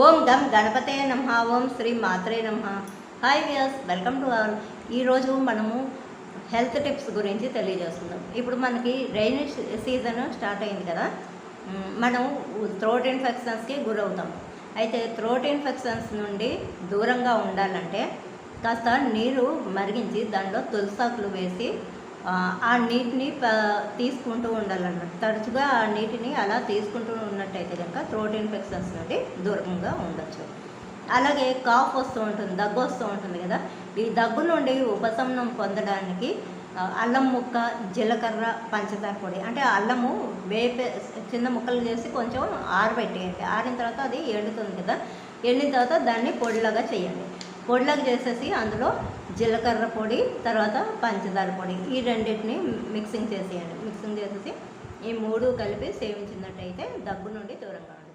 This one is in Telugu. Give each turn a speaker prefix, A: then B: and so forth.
A: ఓం గం గణపతే నమ ఓం శ్రీ మాత్రే నమ. Hi Vyas welcome to all ఈరోజు మనము హెల్త్ టిప్స్ గురించి తెలియజేస్తున్నాం ఇప్పుడు మనకి రైనీ సీజన్ స్టార్ట్ అయింది కదా. మనం థ్రోట్ ఇన్ఫెక్షన్స్కి గురవుతాం. అయితే థ్రోట్ ఇన్ఫెక్షన్స్ నుండి దూరంగా ఉండాలంటే కాస్త నీరు మరిగించి దానిలో తులసాకులు వేసి ఆ, నీటిని ప- తీసుకుంటూ ఉండాలన్నమాట. తరచుగా ఆ నీటిని అలా తీసుకుంటూ ఉన్నట్టయితే కనుక థ్రోట్ ఇన్ఫెక్షన్స్ నుండి దూరంగా ఉండొచ్చు. అలాగే కాఫ్ వస్తూ ఉంటుంది దగ్గు వస్తూ ఉంటుంది కదా. ఈ దగ్గు నుండి ఉపశమనం పొందడానికి అల్లం ముక్క జీలకర్ర పంచదార పొడి అంటే అల్లము వేపే చిన్న ముక్కలు చేసి కొంచెం ఆరబెట్టేయండి. ఆరిన తర్వాత అది ఎండుతుంది కదా. ఎండిన తర్వాత దాన్ని పొడిలాగా చేయండి. పొడిలకు చేసేసి అందులో జీలకర్ర పొడి తర్వాత పంచదార పొడి ఈ రెండింటిని మిక్సింగ్ చేసేయండి. మిక్సింగ్ చేసేసి ఈ మూడు కలిపి సేవించినట్టయితే దగ్గు నుండి దూరంగా ఉంటుంది